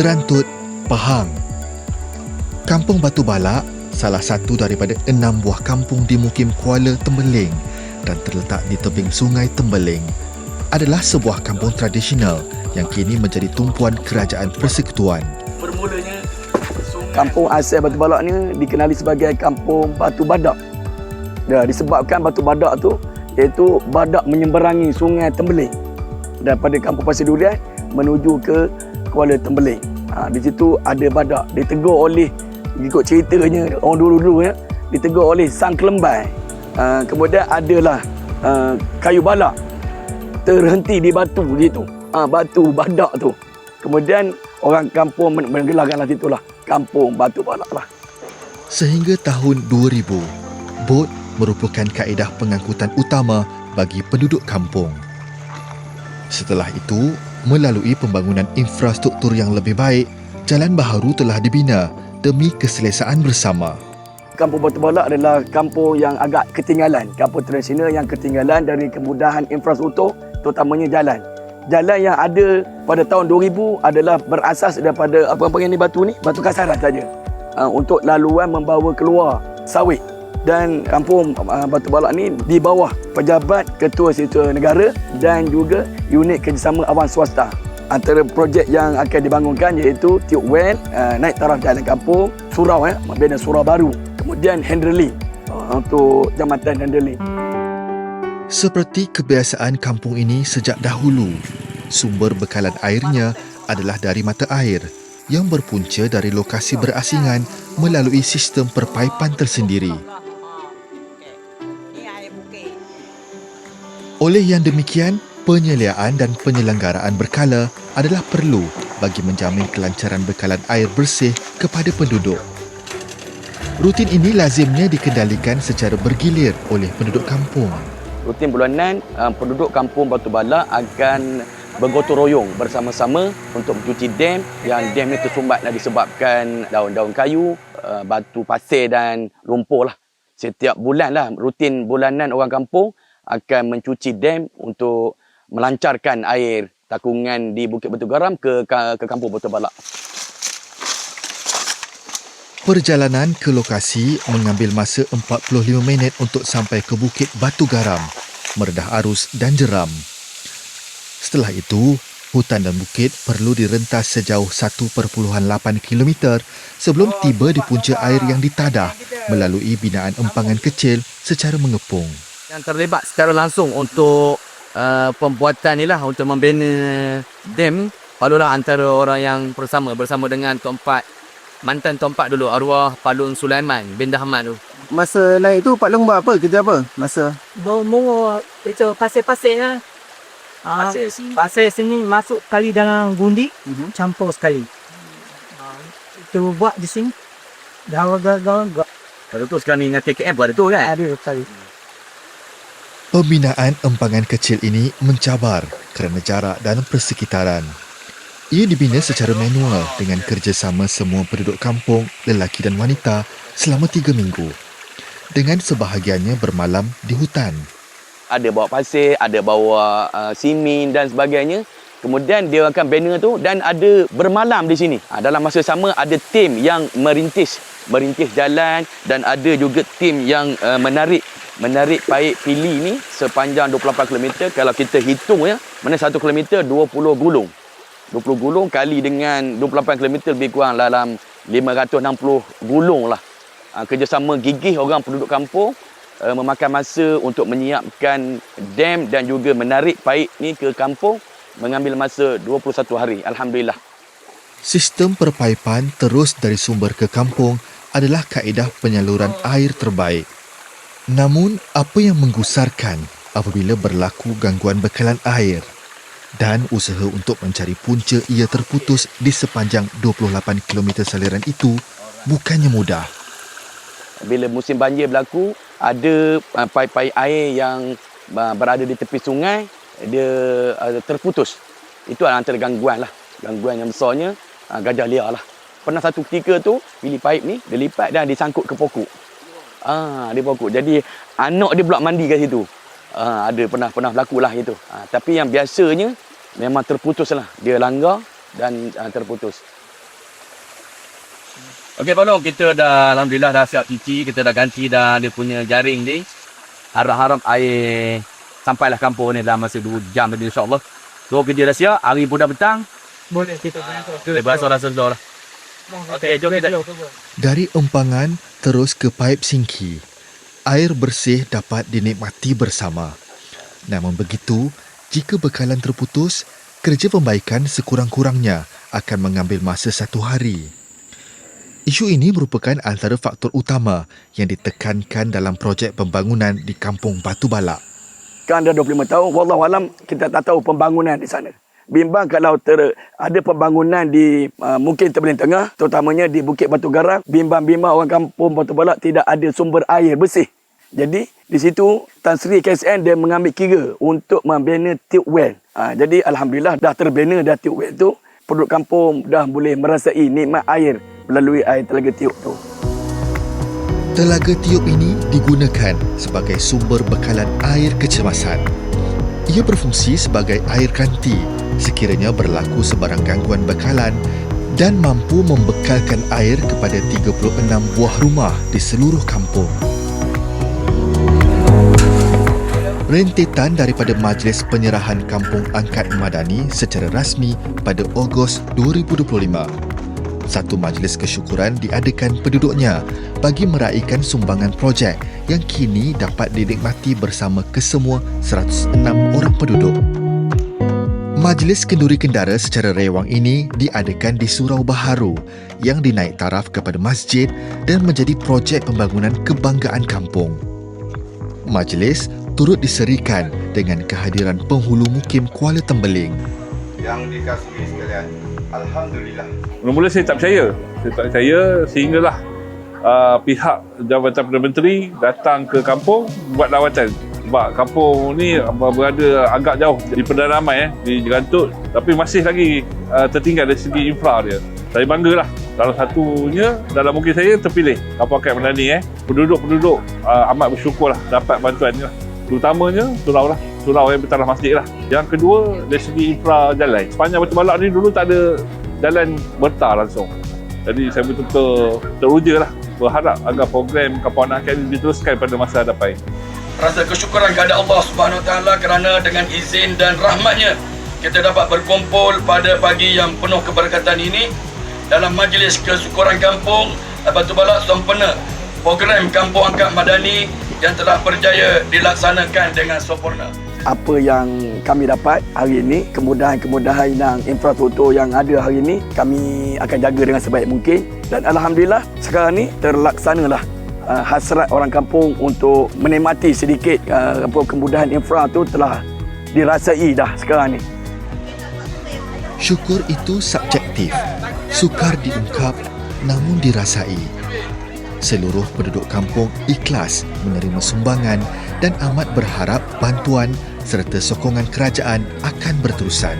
Serantut, Pahang. Kampung Batu Balak, salah satu daripada enam buah kampung di Mukim Kuala Tembeling dan terletak di tebing Sungai Tembeling, adalah sebuah kampung tradisional yang kini menjadi tumpuan kerajaan persekutuan. Bermulanya Kampung asal Batu Balak ni dikenali sebagai kampung Batu Badak. Ya, disebabkan Batu Badak tu iaitu badak menyeberangi Sungai Tembeling daripada Kampung Pasir Durian menuju ke Kuala Tembeling. Ha, di situ ada badak ditegur oleh ikut ceritanya orang dulu-dulu ya ditegur oleh Sang Kelembai. Ha, kemudian adalah ha, kayu balak terhenti di batu di situ. Ha, batu badak tu. Kemudian orang kampung men- menggelarkanlah situlah kampung Batu Balak lah. Sehingga tahun 2000, bot merupakan kaedah pengangkutan utama bagi penduduk kampung. Setelah itu, melalui pembangunan infrastruktur yang lebih baik, jalan baharu telah dibina demi keselesaan bersama. Kampung Batu Balak adalah kampung yang agak ketinggalan, kampung tradisional yang ketinggalan dari kemudahan infrastruktur, terutamanya jalan. Jalan yang ada pada tahun 2000 adalah berasas daripada apa yang panggil ni batu ni, batu kasaran saja. Uh, untuk laluan membawa keluar sawit dan kampung uh, Batu Balak ni di bawah pejabat ketua setiausaha negara dan juga unit kerjasama awan swasta. Antara projek yang akan dibangunkan iaitu Tube Well, uh, naik taraf jalan kampung, surau eh, membina surau baru. Kemudian handling uh, untuk jambatan handling. Seperti kebiasaan kampung ini sejak dahulu, sumber bekalan airnya adalah dari mata air yang berpunca dari lokasi berasingan melalui sistem perpaipan tersendiri. Oleh yang demikian, penyeliaan dan penyelenggaraan berkala adalah perlu bagi menjamin kelancaran bekalan air bersih kepada penduduk. Rutin ini lazimnya dikendalikan secara bergilir oleh penduduk kampung. Rutin bulanan, uh, penduduk kampung Batu Balak akan bergotong royong bersama-sama untuk mencuci dam yang dam ni tersumbat disebabkan daun-daun kayu, uh, batu pasir dan lumpur lah. Setiap bulan lah, rutin bulanan orang kampung akan mencuci dam untuk melancarkan air takungan di Bukit Batu Garam ke, ke, kampung Batu Balak. Perjalanan ke lokasi mengambil masa 45 minit untuk sampai ke Bukit Batu Garam, meredah arus dan jeram. Setelah itu, hutan dan bukit perlu direntas sejauh 1.8 km sebelum tiba di punca air yang ditadah melalui binaan empangan kecil secara mengepung. Yang terlibat secara langsung untuk uh, pembuatan ni lah untuk membina dam Palulah antara orang yang bersama bersama dengan Tok Empat mantan Tok Empat dulu arwah Palun Sulaiman bin Dahman tu. Masa naik tu Pak Long buat apa? Kerja apa? Masa Bawa itu pasir-pasir lah. Ah, Pasir sini. pasir sini masuk kali dalam gundi, Mhm. campur sekali. Ah, itu buat di sini. Dah agak-agak Pada tu sekarang ni dengan KKM pun ada tu kan. ada sekali. Pembinaan empangan kecil ini mencabar kerana jarak dan persekitaran. Ia dibina secara manual dengan kerjasama semua penduduk kampung, lelaki dan wanita selama tiga minggu. Dengan sebahagiannya bermalam di hutan. ada bawa pasir, ada bawa uh, simin dan sebagainya. Kemudian dia akan banner tu dan ada bermalam di sini. Ha, dalam masa sama ada tim yang merintis merintis jalan dan ada juga tim yang uh, menarik menarik paip pili ni sepanjang 28 km. Kalau kita hitung ya, mana 1 km 20 gulung. 20 gulung kali dengan 28 km lebih kurang dalam 560 gulung lah. Ha, kerjasama gigih orang penduduk kampung uh, memakan masa untuk menyiapkan dam dan juga menarik paip ni ke kampung mengambil masa 21 hari. Alhamdulillah. Sistem perpaipan terus dari sumber ke kampung adalah kaedah penyaluran air terbaik. Namun, apa yang menggusarkan apabila berlaku gangguan bekalan air dan usaha untuk mencari punca ia terputus di sepanjang 28 km saliran itu bukannya mudah. Bila musim banjir berlaku, ada uh, paip-paip air yang uh, berada di tepi sungai, dia uh, terputus. Itu adalah antara gangguan lah. Gangguan yang besarnya, uh, gajah liar lah. Pernah satu ketika tu, pilih paip ni, dia lipat dan disangkut ke pokok. Ah, di pokok. Jadi, anak dia pula mandi kat situ. Ah, ada pernah pernah berlaku lah itu. Ah, tapi yang biasanya, memang terputus lah. Dia langgar dan uh, terputus. Okey Pak Long, kita dah Alhamdulillah dah siap cuci. Kita dah ganti dah dia punya jaring ni. Harap-harap air sampailah kampung ni dalam masa 2 jam tadi insyaAllah. So kerja dah siap. Hari pun dah petang. Boleh kita berangkat. Kita berasa sedar lah. Okey, jom kita. Dari empangan terus ke paip singki, air bersih dapat dinikmati bersama. Namun begitu, jika bekalan terputus, kerja pembaikan sekurang-kurangnya akan mengambil masa satu hari. Isu ini merupakan antara faktor utama yang ditekankan dalam projek pembangunan di Kampung Batu Balak. Kan dah 25 tahun, wallahualam kita tak tahu pembangunan di sana. Bimbang kalau ter, ada pembangunan di uh, mungkin Terbelin Tengah, terutamanya di Bukit Batu Garam, bimbang-bimbang orang kampung Batu Balak tidak ada sumber air bersih. Jadi di situ Tan Sri KSN dia mengambil kira untuk membina tube well. Ha, jadi Alhamdulillah dah terbina dah tube well tu. Penduduk kampung dah boleh merasai nikmat air melalui air telaga tiup tu. Telaga tiup ini digunakan sebagai sumber bekalan air kecemasan. Ia berfungsi sebagai air ganti sekiranya berlaku sebarang gangguan bekalan dan mampu membekalkan air kepada 36 buah rumah di seluruh kampung. Rentetan daripada Majlis Penyerahan Kampung Angkat Madani secara rasmi pada Ogos 2025. Satu majlis kesyukuran diadakan penduduknya bagi meraihkan sumbangan projek yang kini dapat dinikmati bersama kesemua 106 orang penduduk. Majlis kenduri kendara secara rewang ini diadakan di Surau Baharu yang dinaik taraf kepada masjid dan menjadi projek pembangunan kebanggaan kampung. Majlis turut diserikan dengan kehadiran penghulu mukim Kuala Tembeling. yang dikasihi sekalian. Alhamdulillah. Mula-mula saya tak percaya. Saya tak percaya sehinggalah uh, pihak Jabatan Perdana Menteri datang ke kampung buat lawatan. Sebab kampung ni berada agak jauh di Perdana Ramai eh, di Jerantut. Tapi masih lagi uh, tertinggal dari segi infra dia. Saya banggalah. Salah satunya dalam mungkin saya terpilih Kampung Akat Madani eh. Penduduk-penduduk uh, amat bersyukurlah dapat bantuan ni lah. Terutamanya surau lah. Surau yang bertaraf masjid lah. Yang kedua dari segi infra jalan. Sepanjang Batu Balak ni dulu tak ada jalan bertar langsung. Jadi saya betul-betul teruja lah. Berharap agar program Kampung Anak Akat ini diteruskan pada masa hadapan. Rasa kesyukuran kepada Allah Subhanahu Wa Taala kerana dengan izin dan rahmatnya kita dapat berkumpul pada pagi yang penuh keberkatan ini dalam majlis kesyukuran kampung Batu Balak sempena program Kampung Angkat Madani yang telah berjaya dilaksanakan dengan sempurna. Apa yang kami dapat hari ini, kemudahan-kemudahan yang infrastruktur yang ada hari ini, kami akan jaga dengan sebaik mungkin. Dan Alhamdulillah, sekarang ni terlaksanalah uh, hasrat orang kampung untuk menikmati sedikit uh, apa kemudahan infra tu telah dirasai dah sekarang ni. Syukur itu subjektif, sukar diungkap namun dirasai. Seluruh penduduk kampung ikhlas menerima sumbangan dan amat berharap bantuan serta sokongan kerajaan akan berterusan.